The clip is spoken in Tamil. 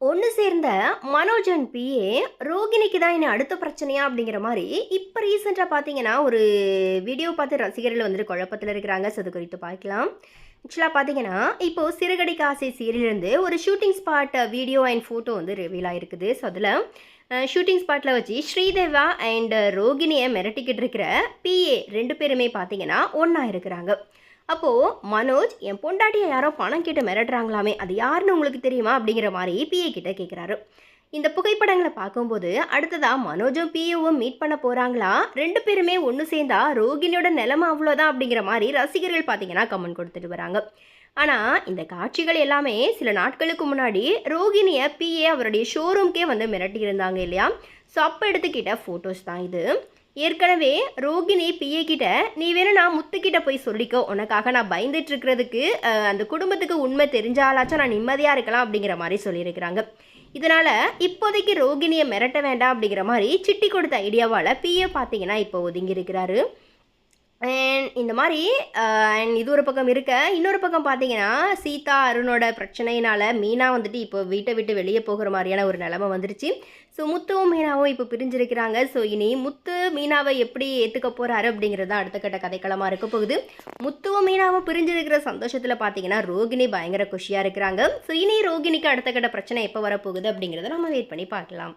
ஒன்று சேர்ந்த மனோஜன் பிஏ ரோகிணிக்கு தான் என்ன அடுத்த பிரச்சனையா அப்படிங்கிற மாதிரி இப்போ ரீசெண்டாக பார்த்தீங்கன்னா ஒரு வீடியோ பார்த்து ரசிகர்கள் வந்துட்டு குழப்பத்தில் இருக்கிறாங்க. ஸோ அது குறித்து பார்க்கலாம். ஆக்சுவலாக பார்த்தீங்கன்னா இப்போது சிறுகடி காசை சீரியலேருந்து ஒரு shooting spot video and photo வந்து ரிவீல் ஆகிருக்குது ஸோ அதில் ஷூட்டிங் ஸ்பாட்டில் வச்சு ஸ்ரீதேவா அண்ட் ரோகிணியை மிரட்டிக்கிட்டு இருக்கிற பிஏ ரெண்டு பேருமே பார்த்தீங்கன்னா ஒன்றா இருக்கிறாங்க. அப்போது மனோஜ் என் பொண்டாட்டியை யாரோ பணம் கேட்டு மிரட்டுறாங்களாமே அது யாருன்னு உங்களுக்கு தெரியுமா? அப்படிங்கிற மாதிரி பிஏ கிட்ட கேட்குறாரு இந்த புகைப்படங்களை பார்க்கும்போது அடுத்ததாக மனோஜும் பிஏவும் மீட் பண்ண போகிறாங்களா ரெண்டு பேருமே ஒன்று சேர்ந்தா ரோகிணியோட நிலமை அவ்வளோதான் அப்படிங்கிற மாதிரி ரசிகர்கள் பார்த்தீங்கன்னா கமெண்ட் கொடுத்துட்டு வராங்க. ஆனால் இந்த காட்சிகள் எல்லாமே சில நாட்களுக்கு முன்னாடி ரோகிணியை பிஏ அவருடைய ஷோரூம்க்கே வந்து மிரட்டியிருந்தாங்க இல்லையா? ஸோ அப்போ எடுத்துக்கிட்ட ஃபோட்டோஸ் தான் இது. ஏற்கனவே ரோகிணி பிஏ கிட்ட நீ வேணும் நான் முத்துக்கிட்ட போய் சொல்லிக்கோ. உனக்காக நான் பயந்துட்டு இருக்கிறதுக்கு அந்த குடும்பத்துக்கு உண்மை தெரிஞ்சாலாச்சும் நான் நிம்மதியாக இருக்கலாம் அப்படிங்கிற மாதிரி சொல்லியிருக்கிறாங்க. இதனால் இப்போதைக்கு ரோகிணியை மிரட்ட வேண்டாம் அப்படிங்கிற மாதிரி சிட்டி கொடுத்த ஐடியாவால் பிஏ பார்த்தீங்கன்னா இப்போ ஒதுங்கி இருக்கிறாரு அண்ட் இந்த மாதிரி அண்ட் இது ஒரு பக்கம் இருக்க இன்னொரு பக்கம் பார்த்தீங்கன்னா சீதா அருணோட பிரச்சனையினால மீனா வந்துட்டு இப்போ வீட்டை விட்டு வெளியே போகிற மாதிரியான ஒரு நிலைமை வந்துருச்சு. ஸோ முத்துவும் மீனாவும் இப்போ பிரிஞ்சிருக்கிறாங்க. ஸோ இனி முத்து மீனாவை எப்படி ஏற்றுக்க போகிறாரு அப்படிங்கிறது தான் அடுத்த கட்ட கதைக்களமாக இருக்க போகுது. முத்துவும் மீனாவும் பிரிஞ்சிருக்கிற சந்தோஷத்தில் பார்த்தீங்கன்னா ரோகிணி பயங்கர குஷியாக இருக்கிறாங்க. ஸோ இனி ரோகிணிக்கு அடுத்த கட்ட பிரச்சனை எப்போ வரப்போகுது அப்படிங்கிறத நம்ம வெயிட் பண்ணி பார்க்கலாம்.